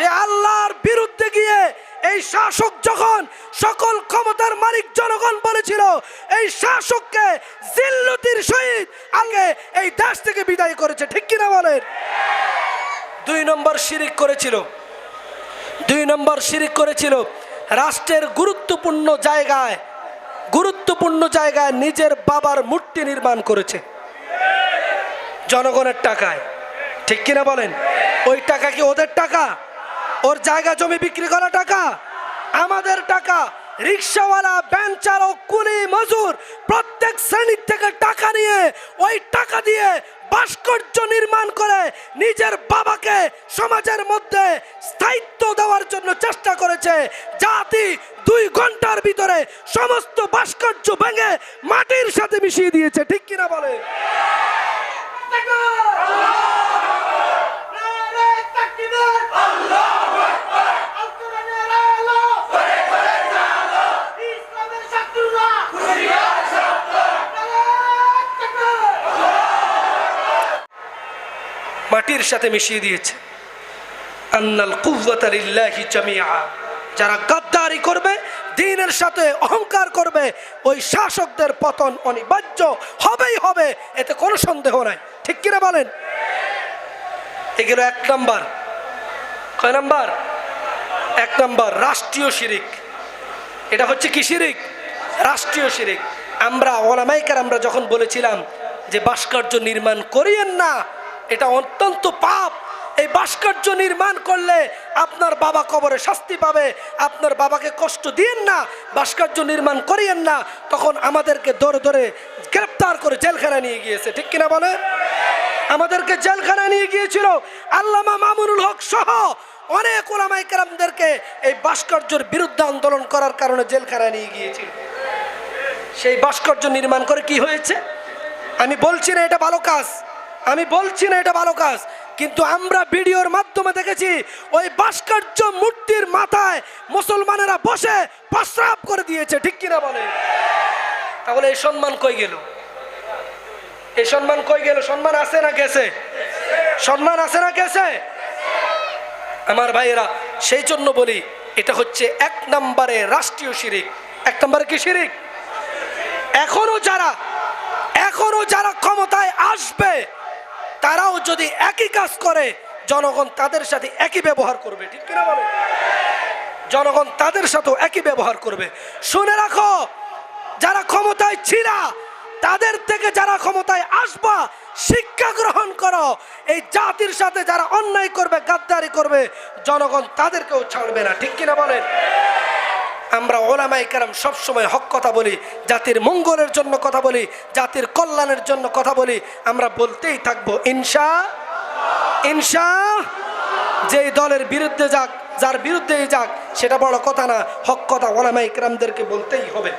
সে আল্লাহর বিরুদ্ধে গিয়ে এই শাসক যখন সকল ক্ষমতার মালিক জনগণ বলেছিল, এই শাসককে জিল্লতির সহিত আগে এই দেশ থেকে বিদায় করেছে, ঠিক কিনা বলেন? দুই নম্বর শিরিক করেছিল। দুই নম্বর শিরিক করেছিল রাষ্ট্রের গুরুত্বপূর্ণ জায়গায় গুরুত্বপূর্ণ জায়গায় নিজের বাবার মূর্তি নির্মাণ করেছে। জনগণের টাকায়, ঠিক কিনা বলেন? ওই টাকা কি ওদের টাকা? ওর জায়গা জমি বিক্রি করা টাকা, আমাদের টাকা, রিক্সাওয়ালা, ভ্যান চালক, কুলি, মজুর, প্রত্যেক শ্রেণির থেকে টাকা নিয়ে ওই টাকা দিয়ে ভাস্কর্য নির্মাণ করে নিজের বাবাকে সমাজের মধ্যে স্থায়িত্ব দেওয়ার জন্য চেষ্টা করেছে। জাতি দুই ঘণ্টার ভিতরে সমস্ত ভাস্কর্য ভেঙে মাটির সাথে মিশিয়ে দিয়েছে, ঠিক কিনা বলে? মাটির সাথে মিশিয়ে দিয়েছে। আন্নাল যারা গাদ্দারি করবে দিনের সাথে অহংকার করবে, ওই শাসকদের পতন অনিবার্য, হবেই হবে, এতে কোনো সন্দেহ নাই। ঠিক কিনা বলেন? এগুলো এক নাম্বার। কয় নাম্বার? এক নাম্বার, রাষ্ট্রীয় শিরিক। এটা হচ্ছে কি শিরিক? রাষ্ট্রীয় শিরিক। আমরা ওলামাইকার আমরা যখন বলেছিলাম যে ভাস্কর্য নির্মাণ করিয়েন না এটা অত্যন্ত পাপ। এই ভাস্কর্য নির্মাণ করলে আপনার বাবা কবরে শাস্তি পাবে। আপনার বাবাকে কষ্ট দিয়েন না, ভাস্কর্য নির্মাণ করিয়েন না। তখন আমাদেরকে ধরে ধরে গ্রেপ্তার করে জেলখানায় নিয়ে গিয়েছে। ঠিক কিনা বলে আমাদেরকে জেলখানায় নিয়ে গিয়েছিল। আল্লামা মামুনুল হক সহ অনেক ওলামাই কেরামদেরকে এই ভাস্কর্যের বিরুদ্ধে আন্দোলন করার কারণে জেলখানায় নিয়ে গিয়েছিল। সেই ভাস্কর্য নির্মাণ করে কি হয়েছে? আমি বলছি না এটা ভালো কাজ। আমি বলছি না এটা ভালো কাজ, কিন্তু আমরা ভিডিওর মাধ্যমে দেখেছি ওই ভাস্কর্য মূর্তির মাথায় মুসলমানেরা বসে প্রস্রাব করে দিয়েছে, ঠিক কিনা বলে তাহলে এই সম্মান কই গেল? এই সম্মান কই গেল? সম্মান আছে না গেছে? সম্মান আছে না গেছে? আমার ভাইয়েরা, সেই জন্য বলি, এটা হচ্ছে এক নম্বরে রাষ্ট্রীয় শিরিক। এক নম্বরে কি শিরিক? এখনও যারা এখনও যারা ক্ষমতায় আসবে তারাও যদি একই কাজ করে, জনগণ তাদের সাথে একই ব্যবহার করবে, ঠিক কিনা বলো? জনগণ তাদের সাথেও একই ব্যবহার করবে। শুনে রাখো, যারা ক্ষমতায় ছিলা, তাদের থেকে যারা ক্ষমতায় আসবা, শিক্ষা গ্রহণ করো। এই জাতির সাথে যারা অন্যায় করবে, গাদ্দারি করবে, জনগণ তাদেরকেও ছাড়বে না, ঠিক কিনা বলেন? আমরা ওলামাই কেরাম সবসময় হক কথা বলি, জাতির মঙ্গলের জন্য কথা বলি, জাতির কল্যাণের জন্য কথা বলি, আমরা বলতেই থাকব ইনশা ইনশা, যেই দলের বিরুদ্ধে যাক, যার বিরুদ্ধেই যাক, সেটা বড় কথা না, হক কথা ওলামাই কেরামদেরকে বলতেই হবে।